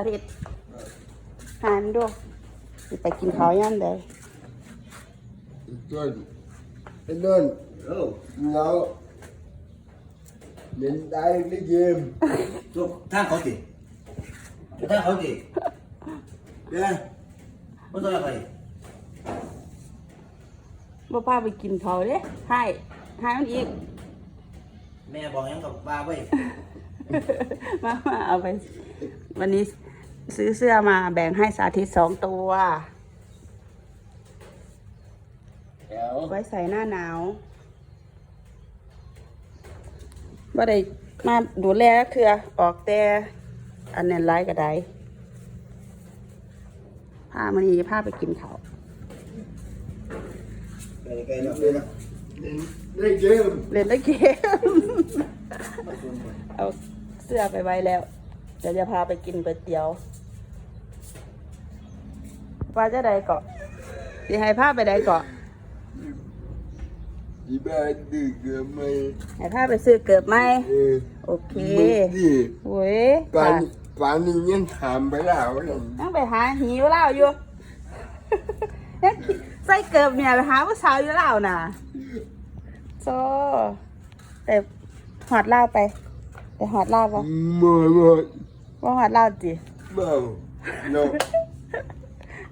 าทิตหานดูสิไปกินข้าวย่ำใด Tuần Anh Tuần Ừ, Nó Đến đây cái game tôi than khó gì? Tôi than khó gì? Đây Có tôi là vậy. บ่พาไปกินข้าวเด้ให้ให้มันอีก Mẹ bỏ em gặp ba vậy. มามาเอาไป วันนี้ ซื้อเสื้อมาแบ่งให้สาธิตสองตัว Kéo ไว้ใส่หน้าหนาวว่าได้มาดูแลเคือออกแต่อันนั้นไร้ก็ได้พามันนี้พาไปกินข้าว Cái cái nó đây đó. Đến đây game เล่นได้เกมเอาเสื้อไปไว้แล้ว เดี๋ยวจะพาไปกินก๋วยเตี๋ยว ว่าจะใดเกาะสิให้พาไปใดเกาะ Chị ba từ cửa mày ให้พาไปซื้อเกิบไหม Ừ โอเค Mất gì โว้ย Bạn Bạn đi nhân thảm với lão này ยังไปหาหิวเหล้าอยู่ยังใส่เกิบเนี่ยไปหาผู้สาวอยู่เหล้าน่ะโซแต่หอดเหล้าไป แต่หอดเหล้าปะ Mời mời ว่าหอดเหล้าจิ Bảo Nó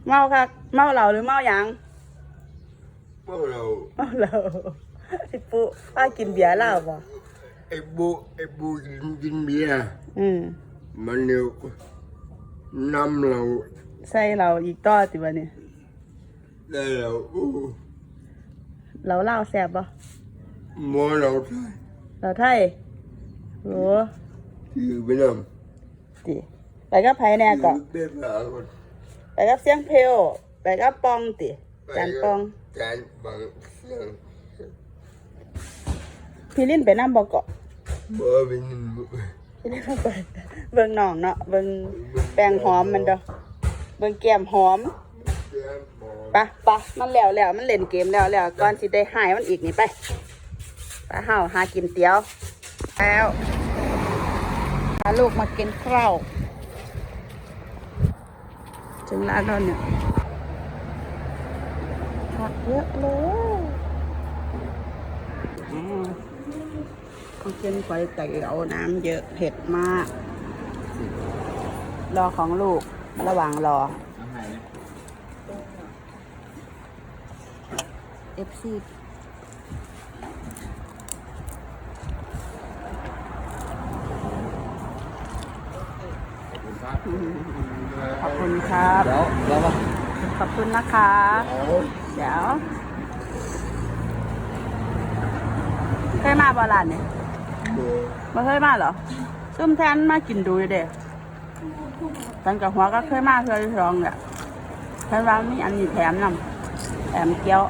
เมาคักเมาเหล้าหรือเมาหยัง Bảo đầu เมาเหล้าสิปุป้ากินเบียร์เหล้าปะ Ê bố Ê bố dính dính bia อืม Mà nếu Năm lầu ใส่เหล้าอีกต่อติวะเนี่ย Đây là U เหล้าเหล้าแซ่บปะ Mua lầu thôi เหล้าไทยโอ้ Thì bên nằm ติไปกับไผแน่ก็ Bếp là con ไปกับเสียงเพลวไปกับปองติจานปอง Chán bằng xương พี่ลิ้นไปน้ำบอกเกาะ Bơ bên พี่ลิ้นเอาไปเบิ่งน้องเนาะเบิ่งแป้งหอมมันเด้อเบิ่งแก้มหอม Chán bò ไปะปะมันแล้วแล้วมันเล่นเกมแล้วแล้วก่อนสิได้หายมันอีกนี่ไปไปเฮาหากินเตี๋ยวแล้วพาลูกมากินข้าว ถึงร้านแล้วเนี่ยผักเยอะเลยอ๋อต้องกินก๋วยเตี๋ยวน้ำเยอะเผ็ดมาก รอของลูกระหว่างรอเอฟซี嗯 ขอบคุณครับ Đó, đó mà. ขอบคุณนะคะ เดี๋ยวเคยมาบอลานเนี่ยมาเคยมาเหรอซุ่มแทนมากินดูอยู่เด็กตันกับหัวก็เคยมาเคยลองเนี่ยแทนว่ามีอันนี้แถมนำแถมเกี๊ยว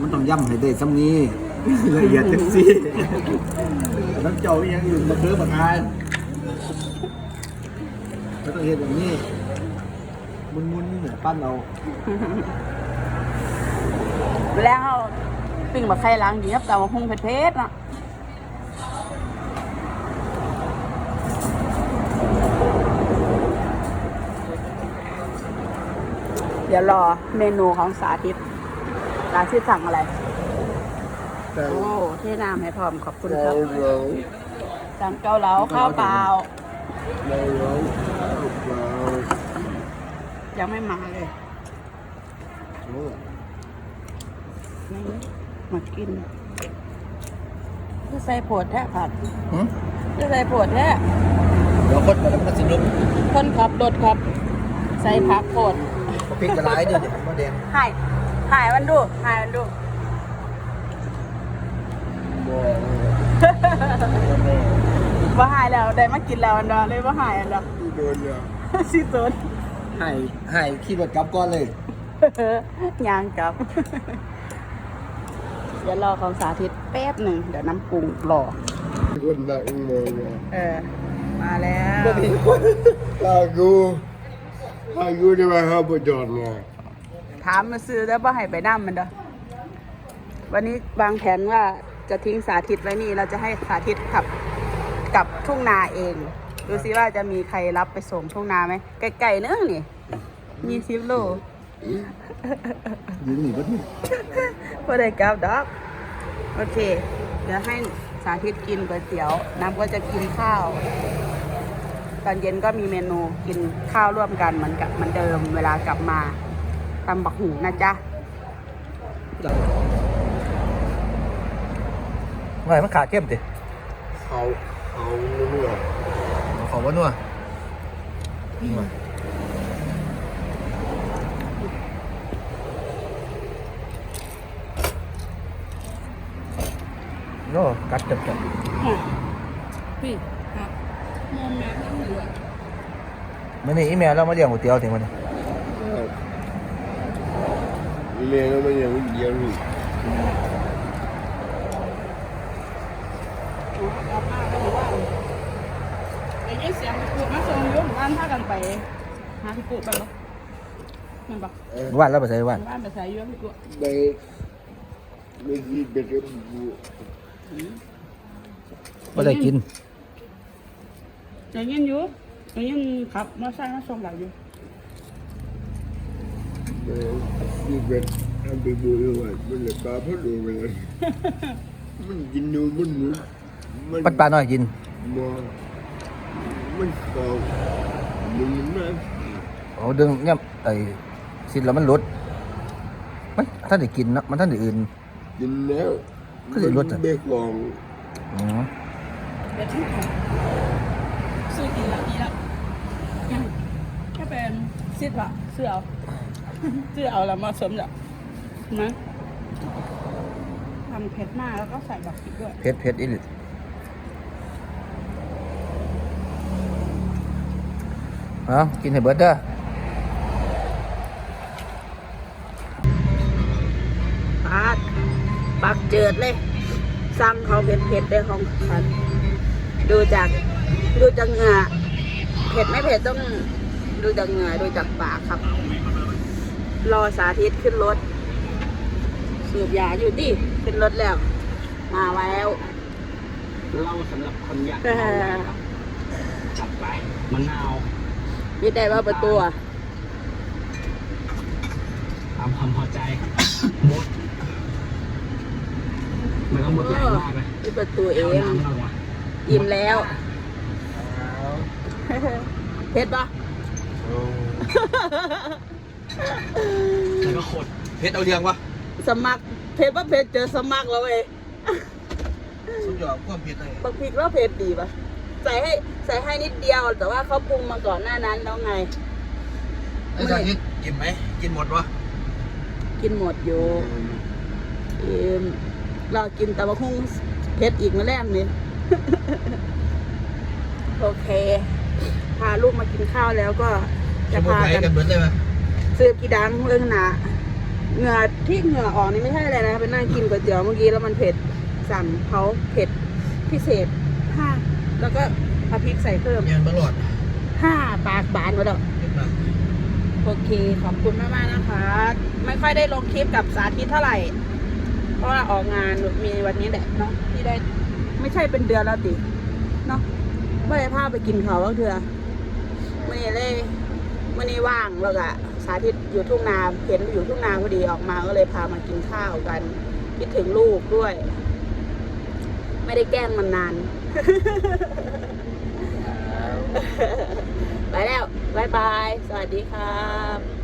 มันต้องย่ำให้ได้ซ้ำนี้ละเอียดจังสิน้ำเจ้ายังอยู่มาเคือประทาน แล้วต้องเห็นแบบนี้ มุนๆเนี่ยปั้นเอาแล้วเขาปิ้งบะไข่ล้างดีครับแต่ว่าพุงเผ็ดๆเนาะเดี๋ยวรอเมนูของสาธิตสาธิตสั่งอะไรโอ้เทน้ำให้พร้อมขอบคุณครับ Lâu lâu สั่งเกาเหลาข้าวเปล่า Lâu lâu Vào ยังไม่มาเลยมากินจะใส่ผดแท้ผัดจะใส่ผดแท้เดี๋ยวคนมาแล้วมันสิลุกคนขับรถครับ ใส่ผักผดพริกกระไรเดี๋ยวเดี๋ยวมาแดงถ่ายถ่ายมันดูถ่ายมันดู Bò ว่าหายแล้วได้มากินแล้วอันเดอเลยว่าหายอัน เดอ Đi đồn nhà สิตุนให้ให้ขี่รถกลับก่อนเลยยางกลับ เดี๋ยวรอของสาธิตแป๊บหนึ่งเดี๋ยวน้ำปรุงรอ Con nặng mồi nè เออมาแล้ว Lagu Lagu đi vào hai bộ tròn nè ถามมาซื้อแล้วว่าให้ไปนั่มันเด้อวันนี้วางแผนว่าจะทิ้งสาธิตไว้นี่เราจะให้สาธิตขับกลับทุ่งนาเอง ดูซิว่าจะมีใครรับไปส่งทุ่งนาไหมไก่ๆเนื้อนี่มีซิโลยืนหนีก็นี่พอได้กลับดอกโอเค เดี๋ยวให้สาธิตกินก๋วยเตี๋ยว น้ำก็จะกินข้าว ตอนเย็นก็มีเมนูกินข้าวร่วมกันเหมือนกับเหมือนเดิมเวลากลับมาตำบักหูนะจ๊ะไม่มันขาดเข้มติเขาเขาเมื่อ ขอว่านัวโน่กัดจับจับพี่ครับมอมแม่ทั้งเหลือมื่อนี้อีเมลเรามาเลี้ยงก๋วยเตี๋ยวถึงมันอีเมลก็ไม่ยังไม่เดียวนี่กลับมาก็ถือว่า ไอ้ยี่เสียงพี่กูมาส่งอยุ่หมู่บ้านพากันไปหาพี่กูไปบ่มันบอกว่านแล้วไปใส่ว่านหมู่บ้านไปใส่อยุ่พี่กูในในที่เป็นระบุก็ได้กินอย่างยินอยู่อย่างยินขับมอเตอร์ไซค์มาส่งหลายอยู่ในที่เป็นทำไปบุญวันมันเลยปลาพัดลมไปเลยมันกินนูมันหนุนมันปัดปลาหน่อยกิน มอ มันเก่ามันมากโอ้ดึงเนี่ยไอ้สิแล้วมันหลุดมันท่านได้กินเนาะมันท่านได้อื่น กินแล้วก็สิรสอะเบกองอืมเดี๋ยวที่ของซื้อกินแล้วดีแล้วยังแค่เป็นซิดวะซื้อเอาซื้อเอาแล้วมาสมจ้ะนะทำเผ็ดมากแล้วก็ใส่บักพริกด้วย เผ็ดเผ็ดอีหลิ เอากินให้เบิดเด้อปาดปักเจิดเลยสั่งเขาเผ็ดเผ็ดๆเลยของฉันดูจากดูจากเหงื่อเผ็ดไม่เผ็ดต้องดูจากเหงื่อดูจากปากครับ รอสาธิตขึ้นรถ สูบยาอยู่ดิขึ้นรถแล้ว มาแล้วเหล้าสำหรับคนอยากเมาครับจัดไปมะนาว มีได้ว่าประตูอะตามความพอใจหมดไม่ต้องหมดแรงมากเลยมีประตูเอเอางน้ำเราอะอิ่มแล้วเผ็ดปะแล้วก็ขดเผ็ดเอาเรียงวะสมัครเผ็ดปะเผ็ดเจอสมัครแล้วเว้ยสุดยอดความเผ็ดเลยบางพริกแล้วเผ็ดดีปะ ใส่ให้ใส่ให้นิดเดียว แต่ว่าเขาปรุงมาก่อนหน้านั้นแล้วไง ไอ้สาธิตกินไหม กินหมดวะกินหมดอยู่เอิ่มเรากินแต่ว่าคงเผ็ดอีกมาแล้มนี่ โอเค พาลูกมากินข้าวแล้วก็จะพากันเบิดเลยไหมซื้อกี่ดังเรื่องหนาเหงื่อที่เหงื่อออกนี่ไม่ใช่อะไรนะไปนั่งกินก๋วยเตี๋ยวเมื่อกี้แล้วมันเผ็ดสั่งเขาเผ็ดพิเศษห้า แล้วก็เอาพริกใส่เพิ่มยันตลอดห้าปากบานมาดอกเผ็ดมากโอเค ขอบคุณมากมากๆนะคะ ไม่ค่อยได้ลงคลิปกับสาธิตเท่าไหร่ เพราะว่าออกงานมีวันนี้แหละเนาะที่ได้ไม่ใช่เป็นเดือนแล้วติเนาะไม่ได้พาไปกินเขาก็เถื่อมื่อนี้เลยมื่อนี้ว่างแล้วก็สาธิตอยู่ทุ่งนาเห็นอยู่ทุ่งนาพอดีออกมาก็เลยพามากินข้าวกัน คิดถึงลูกด้วย ไม่ได้แกล้งมันนาน ไปแล้วบายบาย สวัสดีครับ